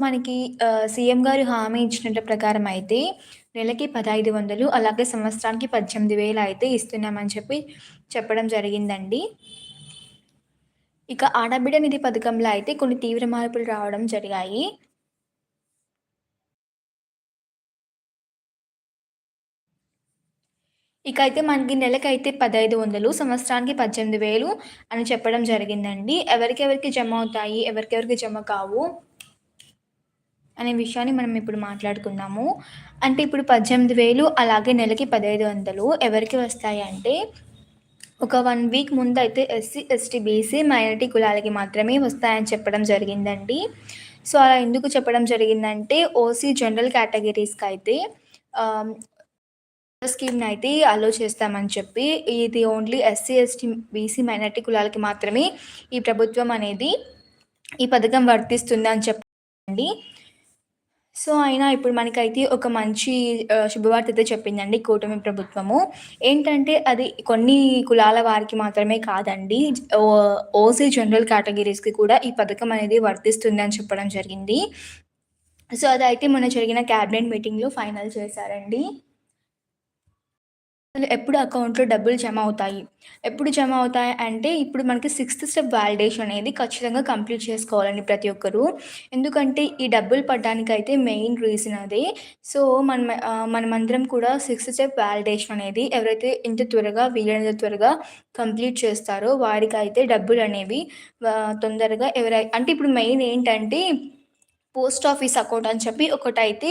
మనకి ఆహ్, సీఎం గారు హామీ ఇచ్చినట్టు ప్రకారం అయితే నెలకి 1500 అలాగే సంవత్సరానికి 18,000 అయితే ఇస్తున్నామని చెప్పి చెప్పడం జరిగిందండి. ఇక ఆడబిడ్డ నిధి పథకంలో అయితే కొన్ని తీవ్ర మార్పులు రావడం జరిగాయి. ఇక అయితే మనకి నెలకైతే 1500 సంవత్సరానికి 18,000 అని చెప్పడం జరిగిందండి. ఎవరికెవరికి జమ అవుతాయి? ఎవరికెవరికి జమ కావు? అనే విషయాన్ని మనం ఇప్పుడు మాట్లాడుకుందాము. అంటే ఇప్పుడు 18,000 అలాగే నెలకి 1500 ఎవరికి వస్తాయి అంటే, ఒక వన్ వీక్ ముందు అయితే ఎస్సీ, ఎస్టీ, బీసీ, మైనారిటీ కులాలకి మాత్రమే వస్తాయని చెప్పడం జరిగిందండి. సో, అలా ఎందుకు చెప్పడం జరిగిందంటే, ఓసీ జనరల్ క్యాటగరీస్కి అయితే స్కీమ్ని అయితే అలో చేస్తామని చెప్పి, ఇది only SC, ST, BC, minority కులాలకి మాత్రమే ఈ ప్రభుత్వం అనేది ఈ పథకం వర్తిస్తుంది అని చెప్పండి. సో, అయినా ఇప్పుడు మనకైతే ఒక మంచి శుభవార్త అయితే చెప్పిందండి కూటమి ప్రభుత్వము. ఏంటంటే అది కొన్ని కులాల వారికి మాత్రమే కాదండి. ఓసీ జనరల్ కేటగిరీస్‌కి కూడా ఈ పథకం అనేది వర్తిస్తుంది అని చెప్పడం జరిగింది. సో, అదైతే మొన్న జరిగిన క్యాబినెట్ మీటింగ్‌లో ఫైనల్ చేశారండి. అసలు ఎప్పుడు అకౌంట్‌లో డబ్బులు జమ అవుతాయి? ఎప్పుడు జమ అవుతాయి అంటే, ఇప్పుడు మనకి సిక్స్త్ స్టెప్ వ్యాలిడేషన్ అనేది ఖచ్చితంగా కంప్లీట్ చేసుకోవాలండి ప్రతి ఒక్కరు. ఎందుకంటే, ఈ డబ్బులు పడడానికైతే మెయిన్ రీజన్ అదే. సో, మనం మనమందరం కూడా సిక్స్త్ స్టెప్ వ్యాలిడేషన్ అనేది ఎవరైతే ఎంత త్వరగా వీలైనంత త్వరగా కంప్లీట్ చేస్తారో వారికైతే డబ్బులు అనేవి తొందరగా ఎవరై అంటే ఇప్పుడు మెయిన్ ఏంటంటే, పోస్ట్ ఆఫీస్ అకౌంట్ అని చెప్పి ఒకటైతే అయితే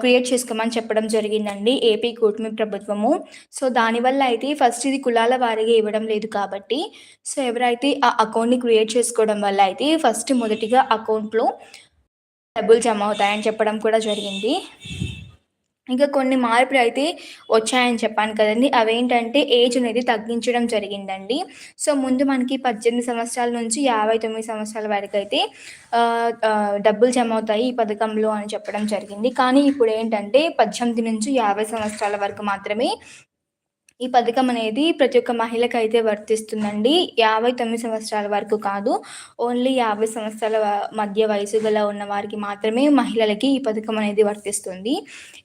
క్రియేట్ చేసుకోమని చెప్పడం జరిగిందండి ఏపీ కూటమి ప్రభుత్వము. సో, దానివల్ల అయితే ఫస్ట్ ఇది కులాల వారిగా ఇవ్వడం లేదు కాబట్టి, సో, ఎవరైతే ఆ అకౌంట్‌ని క్రియేట్ చేసుకోవడం వల్ల అయితే ఫస్ట్ మొదటిగా అకౌంట్‌లో డబ్బులు జమ అవుతాయని చెప్పడం కూడా జరిగింది. ఇంకా కొన్ని మార్పులు అయితే వచ్చాయని చెప్పాను కదండి అవేంటంటే ఏజ్ అనేది తగ్గించడం జరిగిందండి. సో, ముందు మనకి 18 సంవత్సరాల నుంచి 59 సంవత్సరాల వరకు అయితే డబ్బులు జమ అవుతాయి ఈ పథకంలో అని చెప్పడం జరిగింది. కానీ ఇప్పుడు ఏంటంటే పద్దెనిమిది నుంచి యాభై సంవత్సరాల వరకు మాత్రమే ఈ పథకం అనేది ప్రతి ఒక్క మహిళకైతే వర్తిస్తుందండి. 59 సంవత్సరాల వరకు కాదు. ఓన్లీ 50 సంవత్సరాల మధ్య వయసు గల ఉన్న వారికి మాత్రమే మహిళలకి ఈ పథకం అనేది వర్తిస్తుంది.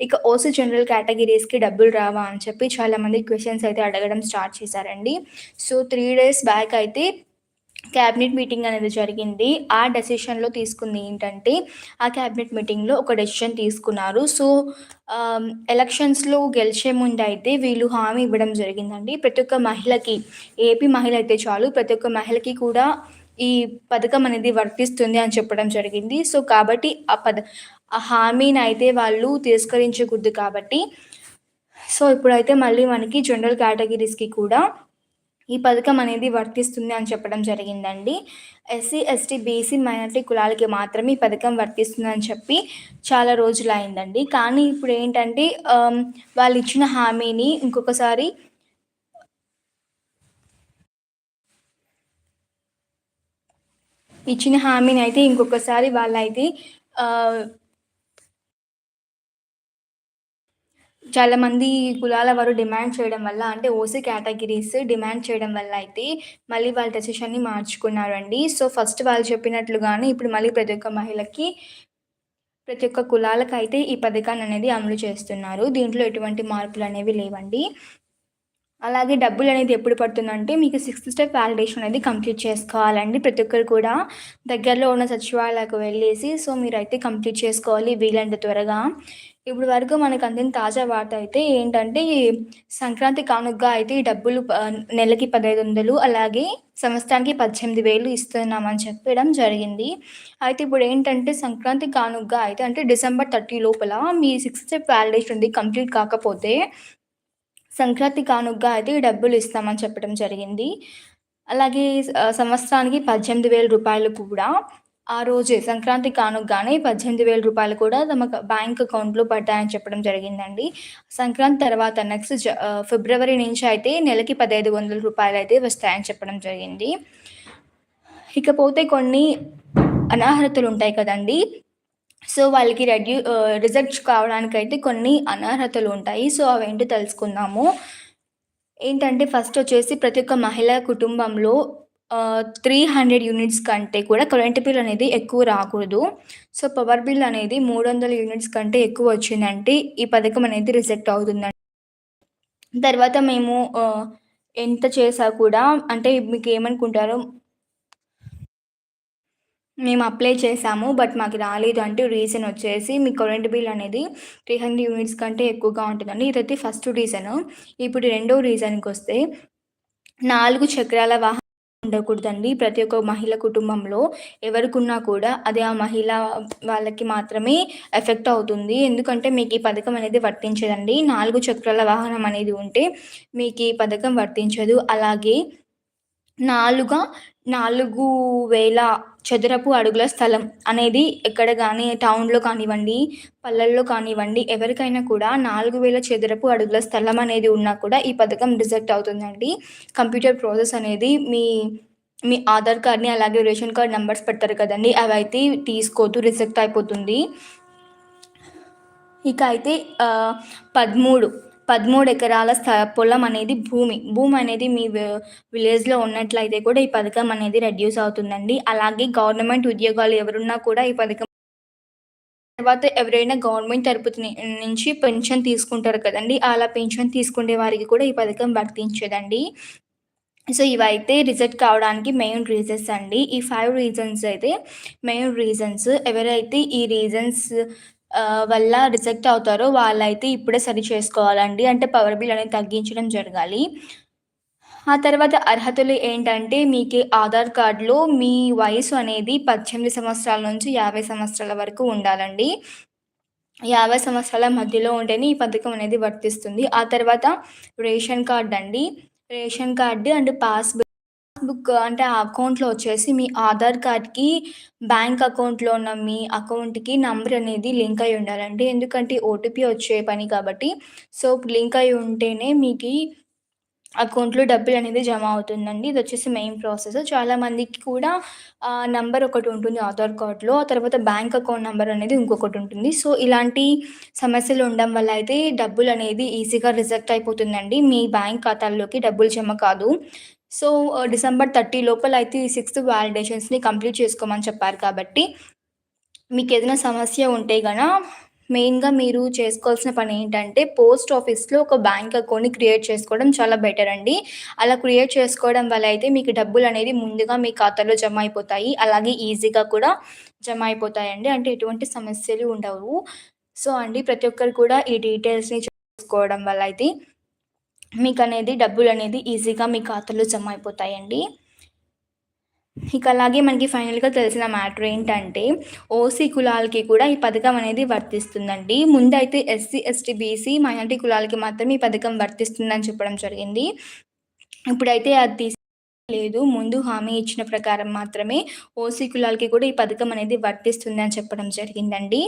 ఇక ఓసీ జనరల్ కేటగిరీస్‌కి డబ్బులు రావా అని చెప్పి చాలామంది క్వశ్చన్స్ అయితే అడగడం స్టార్ట్ చేశారండి. సో, త్రీ డేస్ బ్యాక్ అయితే క్యాబినెట్ మీటింగ్ అనేది జరిగింది. ఆ డెసిషన్‌లో తీసుకుంది ఏంటంటే, ఆ క్యాబినెట్ మీటింగ్‌లో ఒక డెసిషన్ తీసుకున్నారు. సో, ఎలక్షన్స్‌లో గెలిచే ముందు అయితే వీళ్ళు హామీ ఇవ్వడం జరిగిందండి. ప్రతి ఒక్క మహిళకి ఏపీ మహిళ అయితే చాలు ప్రతి ఒక్క మహిళకి కూడా ఈ పథకం అనేది వర్తిస్తుంది అని చెప్పడం జరిగింది. సో, కాబట్టి ఆ పద ఆ హామీని అయితే వాళ్ళు తిరస్కరించకూడదు కాబట్టి, సో, ఇప్పుడైతే మళ్ళీ మనకి జనరల్ కేటగిరీస్‌కి కూడా ఈ పథకం అనేది వర్తిస్తుంది అని చెప్పడం జరిగిందండి. ఎస్సీ, ఎస్టీ, బీసీ, మైనార్టీ కులాలకి మాత్రమే ఈ పథకం వర్తిస్తుందని చెప్పి చాలా రోజులు అయిందండి కానీ ఇప్పుడు ఏంటంటే వాళ్ళు ఇచ్చిన హామీని ఇంకొకసారి ఇచ్చిన హామీని అయితే ఇంకొకసారి వాళ్ళైతే ఆహ్ చాలామంది కులాల వారు డిమాండ్ చేయడం వల్ల అంటే ఓసీ కేటగిరీస్ డిమాండ్ చేయడం వల్ల అయితే మళ్ళీ వాళ్ళ డెసిషన్‌ని మార్చుకున్నారండి. సో, ఫస్ట్ వాళ్ళు చెప్పినట్లుగానే ఇప్పుడు మళ్ళీ ప్రతి ఒక్క మహిళకి ప్రతి ఒక్క కులాలకు అయితే ఈ పథకాన్ని అనేది అమలు చేస్తున్నారు. దీంట్లో ఎటువంటి మార్పులు అనేవి లేవండి. అలాగే డబ్బులు అనేది ఎప్పుడు పడుతుందంటే, మీకు సిక్స్త్ స్టెప్ వ్యాలిడేషన్ అనేది కంప్లీట్ చేసుకోవాలండి. ప్రతి ఒక్కరు కూడా దగ్గరలో ఉన్న సచివాలయాలకు వెళ్ళేసి, సో, మీరైతే కంప్లీట్ చేసుకోవాలి వీలైనంత త్వరగా. ఇప్పుడు వరకు మనకు అందిన తాజా వార్త అయితే ఏంటంటే, సంక్రాంతి కానుకగా అయితే ఈ డబ్బులు ప నెలకి 1500 అలాగే సంవత్సరానికి 18,000 ఇస్తున్నామని చెప్పడం జరిగింది. అయితే ఇప్పుడు ఏంటంటే సంక్రాంతి కానుకగా అయితే అంటే డిసెంబర్ 30 లోపల మీ సిక్స్త్ స్టెప్ వ్యాలిడేషన్ ఉంది కంప్లీట్ కాకపోతే, సంక్రాంతి కానుకగా అయితే ఈ డబ్బులు ఇస్తామని చెప్పడం జరిగింది. అలాగే సంవత్సరానికి పద్దెనిమిది వేల రూపాయలు కూడా ఆ రోజే సంక్రాంతి కానుకగానే 18,000 రూపాయలు కూడా తమ బ్యాంక్ అకౌంట్‌లో పడ్డాయని చెప్పడం జరిగిందండి. సంక్రాంతి తర్వాత నెక్స్ట్ జ ఫిబ్రవరి నుంచి అయితే నెలకి పదిహేదు వందల రూపాయలు అయితే వస్తాయని చెప్పడం జరిగింది. ఇకపోతే కొన్ని అనర్హతలుంటాయి కదండీ! సో, వాళ్ళకి రెడ్యూ ఆహ్, రిజెక్ట్ కావడానికైతే కొన్ని అనర్హతలు ఉంటాయి సో, అవేంటో తెలుసుకుందాము. ఏంటంటే ఫస్ట్ వచ్చేసి ప్రతి ఒక్క మహిళ కుటుంబంలో త్రీ హండ్రెడ్ యూనిట్స్ కంటే కూడా కరెంట్ బిల్ అనేది ఎక్కువ రాకూడదు. సో, పవర్ బిల్ అనేది 300 యూనిట్స్ కంటే ఎక్కువ వచ్చిందంటే ఈ పథకం అనేది రిజెక్ట్ అవుతుందండి. తర్వాత మేము ఎంత చేశా కూడా అంటే మీకు ఏమనుకుంటారు మేము అప్లై చేశాము. బట్ మాకు రాలేదు అంటే రీజన్ వచ్చేసి మీ కరెంట్ బిల్ అనేది 300 యూనిట్స్ కంటే ఎక్కువగా ఉంటుందండి. ఇదైతే ఫస్ట్ రీజను. ఇప్పుడు రెండో రీజన్కి వస్తే నాలుగు చక్రాల వాహనం ఉండకూడదండి. ప్రతి ఒక్క మహిళ కుటుంబంలో ఎవరికున్నా కూడా అది ఆ మహిళ వాళ్ళకి మాత్రమే ఎఫెక్ట్ అవుతుంది. ఎందుకంటే మీకు ఈ పథకం అనేది వర్తించదండి. నాలుగు చక్రాల వాహనం అనేది ఉంటే మీకు ఈ పథకం వర్తించదు. అలాగే నాలుగా 4000 చదరపు అడుగుల స్థలం అనేది ఎక్కడ కానీ టౌన్‌లో కానివ్వండి, పల్లెల్లో కానివ్వండి ఎవరికైనా కూడా 4000 చదరపు అడుగుల స్థలం అనేది ఉన్నా కూడా ఈ పథకం రిజెక్ట్ అవుతుందండి. కంప్యూటర్ ప్రాసెస్ అనేది మీ మీ ఆధార్ కార్డ్‌ని అలాగే రేషన్ కార్డ్ నెంబర్స్ పెడతారు కదండి అవి అయితే తీసుకోదు. రిజెక్ట్ అయిపోతుంది. ఇక అయితే పదమూడు పదమూడు ఎకరాల స్థ పొలం అనేది భూమి. భూమి అనేది మీ విలేజ్‌లో ఉన్నట్లయితే కూడా ఈ పథకం అనేది రెడ్యూస్ అవుతుందండి. అలాగే గవర్నమెంట్ ఉద్యోగాలు ఎవరున్నా కూడా ఈ పథకం తర్వాత ఎవరైనా గవర్నమెంట్ తరపు నుంచి పెన్షన్ తీసుకుంటారు కదండి అలా పెన్షన్ తీసుకునే వారికి కూడా ఈ పథకం వర్తించదండి. సో, ఇవైతే రిజెక్ట్ కావడానికి మెయిన్ రీజన్స్ అండి. ఈ ఫైవ్ రీజన్స్ అయితే మెయిన్ రీజన్స్. ఎవరైతే ఈ రీజన్స్ వల్ల రిజెక్ట్ అవుతారో వాళ్ళైతే ఇప్పుడే సరి చేసుకోవాలండి. అంటే పవర్ బిల్ అనేది తగ్గించడం జరగాలి. ఆ తర్వాత అర్హతలు ఏంటంటే మీకు ఆధార్ కార్డ్‌లో మీ వయసు అనేది 18 సంవత్సరాల నుంచి 50 సంవత్సరాల వరకు ఉండాలండి. 50 సంవత్సరాల మధ్యలో ఉంటేనే ఈ పథకం అనేది వర్తిస్తుంది. ఆ తర్వాత రేషన్ కార్డ్ అండి. Ration card and pass book అంటే ఆ అకౌంట్‌లో వచ్చేసి మీ ఆధార్ కార్డ్‌కి బ్యాంక్ అకౌంట్‌లో ఉన్న మీ అకౌంట్‌కి నంబర్ అనేది లింక్ అయి ఉండాలండి. ఎందుకంటే ఓటీపీ వచ్చే పని కాబట్టి. సో, లింక్ అయి ఉంటేనే మీకు అకౌంట్‌లో డబ్బులు అనేది జమ అవుతుందండి. ఇది వచ్చేసి మెయిన్ ప్రాసెస్. చాలామందికి కూడా నెంబర్ నంబర్ ఒకటి ఉంటుంది ఆధార్ కార్డ్‌లో. ఆ తర్వాత బ్యాంక్ అకౌంట్ నెంబర్ అనేది ఇంకొకటి ఉంటుంది. సో, ఇలాంటి సమస్యలు ఉండడం వల్ల అయితే డబ్బులు అనేది ఈజీగా రిజెక్ట్ అయిపోతుందండి. మీ బ్యాంక్ ఖాతాల్లోకి డబ్బులు జమ కాదు. సో, డిసెంబర్ 30 లోపల అయితే ఈ సిక్స్త్ వాలిడేషన్స్‌ని కంప్లీట్ చేసుకోమని చెప్పారు కాబట్టి మీకు ఏదైనా సమస్య ఉంటే గన మెయిన్‌గా మీరు చేసుకోవాల్సిన పని ఏంటంటే పోస్ట్ ఆఫీస్‌లో ఒక బ్యాంక్ అకౌంట్‌ని క్రియేట్ చేసుకోవడం చాలా బెటర్ అండి. అలా క్రియేట్ చేసుకోవడం వల్ల అయితే మీకు డబ్బులు అనేది ముందుగా మీ ఖాతాలో జమ అయిపోతాయి. అలాగే ఈజీగా కూడా జమ అయిపోతాయండి. అంటే ఎటువంటి సమస్యలు ఉండవు. సో, అండి ప్రతి ఒక్కరు కూడా ఈ డీటెయిల్స్‌ని చేసుకోవడం వల్ల అయితే మీకు అనేది డబ్బులు అనేది ఈజీగా మీ ఖాతాలో జమ అయిపోతాయండి. ఇక అలాగే మనకి ఫైనల్‌గా తెలిసిన మ్యాటర్ ఏంటంటే ఓసీ కులాలకి కూడా ఈ పథకం అనేది వర్తిస్తుందండి. ముందైతే ఎస్సీ, ఎస్టీ, బీసీ, మైనార్టీ కులాలకి మాత్రమే ఈ పథకం వర్తిస్తుందని చెప్పడం జరిగింది. ఇప్పుడైతే అది తీసి లేదు. ముందు హామీ ఇచ్చిన ప్రకారం మాత్రమే ఓసీ కులాలకి కూడా ఈ పథకం అనేది వర్తిస్తుంది అని చెప్పడం జరిగిందండి.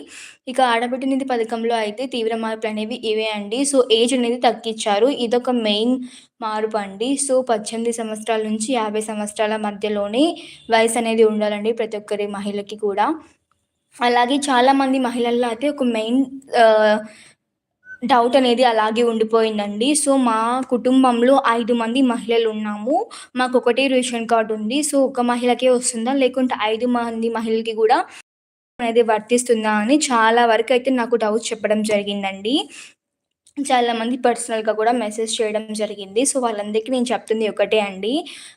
ఇక ఆడబిడ్డ నిధి పథకంలో అయితే తీవ్ర మార్పులు అనేవి ఇవే అండి. సో, ఏజ్ అనేది తగ్గించారు ఇదొక మెయిన్ మార్పు అండి. సో, 18 సంవత్సరాల నుంచి 50 సంవత్సరాల మధ్యలోనే వయసు అనేది ఉండాలండి ప్రతి ఒక్కరి మహిళకి కూడా. అలాగే చాలామంది మహిళల్లో అయితే ఒక మెయిన్ డౌట్ అనేది అలాగే ఉండిపోయిందండి. సో, మా కుటుంబంలో ఐదు మంది మహిళలు ఉన్నాము మాకు ఒకటే రేషన్ కార్డు ఉంది. సో, ఒక మహిళకే వస్తుందా? లేకుంటే ఐదు మంది మహిళలకి కూడా అనేది వర్తిస్తుందా? అని చాలా వరకు అయితే నాకు డౌట్ చెప్పడం జరిగిందండి. చాలామంది పర్సనల్‌గా కూడా మెసేజ్ చేయడం జరిగింది. సో, వాళ్ళందరికీ నేను చెప్తుంది ఒకటే అండి.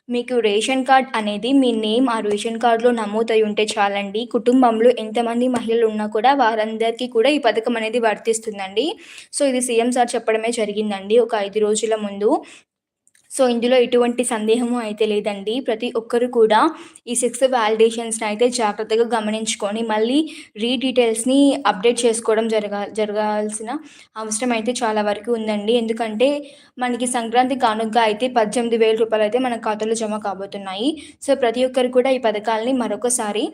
మీకు రేషన్ కార్డ్ అనేది మీ నేమ్ ఆ రేషన్ కార్డులో నమోదై ఉంటే చాలండి. కుటుంబంలో ఎంతమంది మహిళలు ఉన్నా కూడా వారందరికీ కూడా ఈ పథకం అనేది వర్తిస్తుందండి. సో, ఇది సీఎం సార్ చెప్పడమే జరిగిందండి ఒక ఐదు రోజుల ముందు. సో, ఇందులో ఎటువంటి సందేహము అయితే లేదండి. ప్రతి ఒక్కరు కూడా ఈ సిక్స్త్ వ్యాలిడేషన్స్ని అయితే జాగ్రత్తగా గమనించుకొని మళ్ళీ రీ డీటెయిల్స్‌ని అప్డేట్ చేసుకోవడం జరగా జరగాల్సిన అవసరం అయితే చాలా వరకు ఉందండి. ఎందుకంటే మనకి సంక్రాంతి కానుక అయితే పద్దెనిమిది వేల రూపాయలు అయితే మన ఖాతాలో జమ కాబోతున్నాయి. సో, ప్రతి ఒక్కరు కూడా ఈ పథకాల్ని మరొకసారి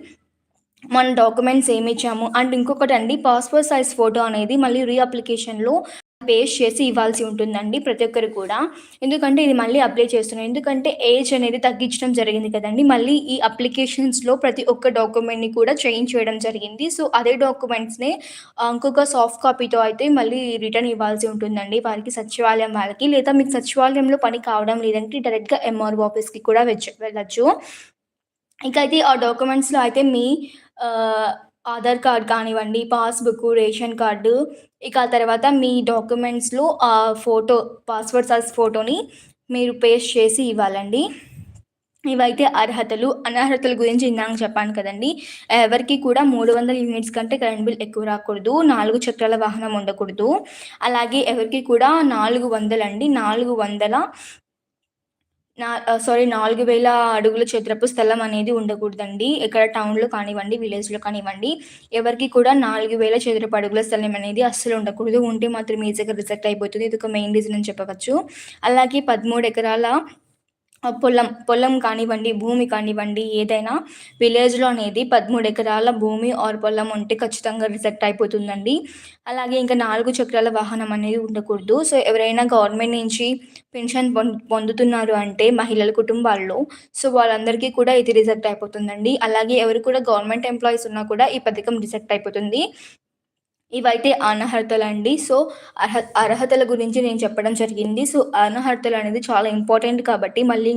మన డాక్యుమెంట్స్ ఏమిచ్చాము అండ్ ఇంకొకటండి పాస్‌పోర్ట్ సైజ్ ఫోటో అనేది మళ్ళీ రీ అప్లికేషన్‌లో పేస్ట్ చేసి ఇవ్వాల్సి ఉంటుందండి ప్రతి ఒక్కరు కూడా. ఎందుకంటే ఇది మళ్ళీ అప్లై చేస్తున్నాం ఎందుకంటే ఏజ్ అనేది తగ్గించడం జరిగింది కదండి. మళ్ళీ ఈ అప్లికేషన్స్లో ప్రతి ఒక్క డాక్యుమెంట్ని కూడా చేంజ్ చేయడం జరిగింది. సో అదే డాక్యుమెంట్స్నే ఇంకొక సాఫ్ట్ కాపీతో అయితే మళ్ళీ రిటర్న్ ఇవ్వాల్సి ఉంటుందండి వారికి సచివాలయం వాళ్ళకి లేదా మీకు సచివాలయంలో పని కావడం లేదంటే డైరెక్ట్గా ఎంఆర్ఓ ఆఫీస్కి కూడా వెళ్ళచ్చు. ఇంకా అయితే ఆ డాక్యుమెంట్స్లో అయితే మీ ఆధార్ కార్డ్ కానివ్వండి పాస్బుక్ రేషన్ కార్డు ఇక ఆ తర్వాత మీ డాక్యుమెంట్స్లో ఆ ఫోటో పాస్వర్డ్ సైజ్ ఫోటోని మీరు పేస్ట్ చేసి ఇవ్వాలండి. ఇవైతే అర్హతలు అనర్హతల గురించి ఇందాక చెప్పాను కదండి. ఎవరికి కూడా మూడు వందల యూనిట్స్ కంటే కరెంట్ బిల్ ఎక్కువ రాకూడదు నాలుగు చక్రాల వాహనం ఉండకూడదు. అలాగే ఎవరికి కూడా నాలుగు వందలండి నాలుగు వందల నా సారీ నాలుగు వేల అడుగుల చదరపు స్థలం అనేది ఉండకూడదండి. ఇక్కడ టౌన్లో కానివ్వండి విలేజ్లో కానివ్వండి ఎవరికి కూడా నాలుగు వేల చదరపు అడుగుల స్థలం అనేది అస్సలు ఉండకూడదు. ఉంటే మాత్రం ఈజీగా రిజెక్ట్ అయిపోతుంది. ఇది ఒక మెయిన్ రీజన్ అని చెప్పవచ్చు. అలాగే పదమూడు ఎకరాల పొలం పొలం కానివ్వండి భూమి కానివ్వండి ఏదైనా విలేజ్లో అనేది పదమూడు ఎకరాల భూమి ఆర్ పొలం ఉంటే ఖచ్చితంగా రిజెక్ట్ అయిపోతుందండి. అలాగే ఇంకా నాలుగు చక్రాల వాహనం అనేది ఉండకూడదు. సో ఎవరైనా గవర్నమెంట్ నుంచి పెన్షన్ పొందుతున్నారు అంటే మహిళల కుటుంబాల్లో సో వాళ్ళందరికీ కూడా ఇది రిజెక్ట్ అయిపోతుందండి. అలాగే ఎవరు కూడా గవర్నమెంట్ ఎంప్లాయీస్ ఉన్నా కూడా ఈ పథకం రిజెక్ట్ అయిపోతుంది. ఇవైతే అనర్హతలు అండి సో అర్హ అర్హతల గురించి నేను చెప్పడం జరిగింది. సో అనర్హతలు అనేది చాలా ఇంపార్టెంట్ కాబట్టి మళ్ళీ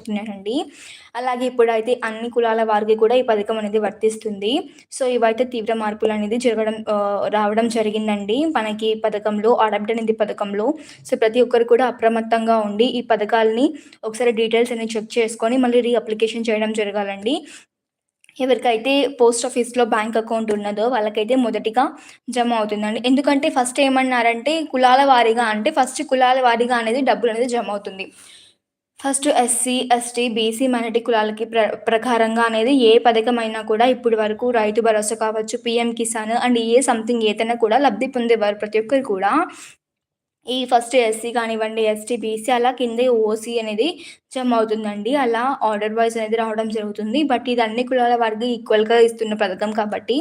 చెప్తున్నానండి అలాగే ఇప్పుడైతే అన్ని కులాల వారికి కూడా ఈ పథకం అనేది వర్తిస్తుంది. సో ఇవైతే తీవ్ర మార్పులు అనేది జరగడం రావడం జరిగిందండి. మనకి పథకంలో అడాప్ట్ అనేది పథకంలో. సో ప్రతి ఒక్కరు కూడా అప్రమత్తంగా ఉండి ఈ పథకాలని ఒకసారి డీటెయిల్స్ అనేది చెక్ చేసుకొని మళ్ళీ రీ అప్లికేషన్ చేయడం జరగాలండి. ఎవరికైతే పోస్ట్ ఆఫీస్లో బ్యాంక్ అకౌంట్ ఉన్నదో వాళ్ళకైతే మొదటిగా జమ అవుతుందండి. ఎందుకంటే ఫస్ట్ ఏమన్నారంటే కులాల వారీగా అంటే ఫస్ట్ కులాల వారీగా అనేది డబ్బులు అనేది జమ అవుతుంది. First SC ST BC minority కులాలకి ప్ర ప్రకారంగా అనేది ఏ పథకమైనా కూడా ఇప్పటి వరకు రైతు భరోసా కావచ్చు PM Kisan and a something ఏదైనా కూడా లబ్ధి పొందేవారు ప్రతి ఒక్కరు కూడా. ఈ ఫస్ట్ ఎస్సీ కానివ్వండి ఎస్టీ బీసీ అలా కింద ఓసీ అనేది జమ అవుతుందండి. అలా ఆర్డర్ వైజ్ అనేది రావడం జరుగుతుంది. బట్ ఇది అన్ని కులాల వారికి ఈక్వల్గా ఇస్తున్న పథకం కాబట్టి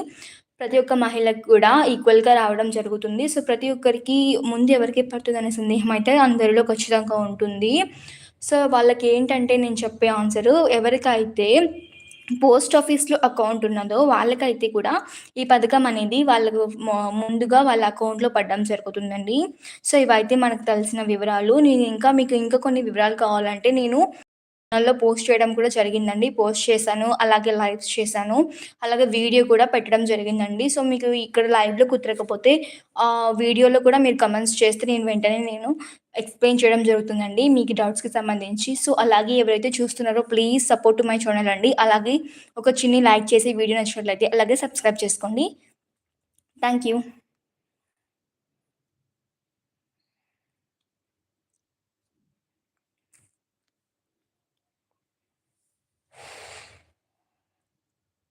ప్రతి ఒక్క మహిళకు కూడా ఈక్వల్గా రావడం జరుగుతుంది. సో ప్రతి ఒక్కరికి ముందు ఎవరికి పడుతుంది అనే సందేహం అయితే అందరిలో ఖచ్చితంగా ఉంటుంది. సో వాళ్ళకి ఏంటంటే నేను చెప్పే ఆన్సరు ఎవరికైతే పోస్ట్ ఆఫీస్లో అకౌంట్ ఉన్నదో వాళ్ళకైతే కూడా ఈ పథకం అనేది వాళ్ళకు ముందుగా వాళ్ళ అకౌంట్లో పడడం జరుగుతుందండి. సో ఇవైతే మనకు తెలిసిన వివరాలు. నేను ఇంకా మీకు ఇంకా కొన్ని వివరాలు కావాలంటే నేను ఛానల్లో పోస్ట్ చేయడం కూడా జరిగిందండి. పోస్ట్ చేశాను. అలాగే లైవ్స్ చేశాను. అలాగే వీడియో కూడా పెట్టడం జరిగిందండి. సో మీకు ఇక్కడ లైవ్లో కుదరకపోతే వీడియోలో కూడా మీరు కమెంట్స్ చేస్తే నేను వెంటనే నేను ఎక్స్ప్లెయిన్ చేయడం జరుగుతుందండి. మీకు డౌట్స్కి సంబంధించి. సో అలాగే ఎవరైతే చూస్తున్నారో ప్లీజ్ సపోర్ట్ మై ఛానల్ అండి. అలాగే ఒక చిన్ని లైక్ చేసి వీడియో నచ్చినట్లయితే అలాగే సబ్స్క్రైబ్ చేసుకోండి. Thank you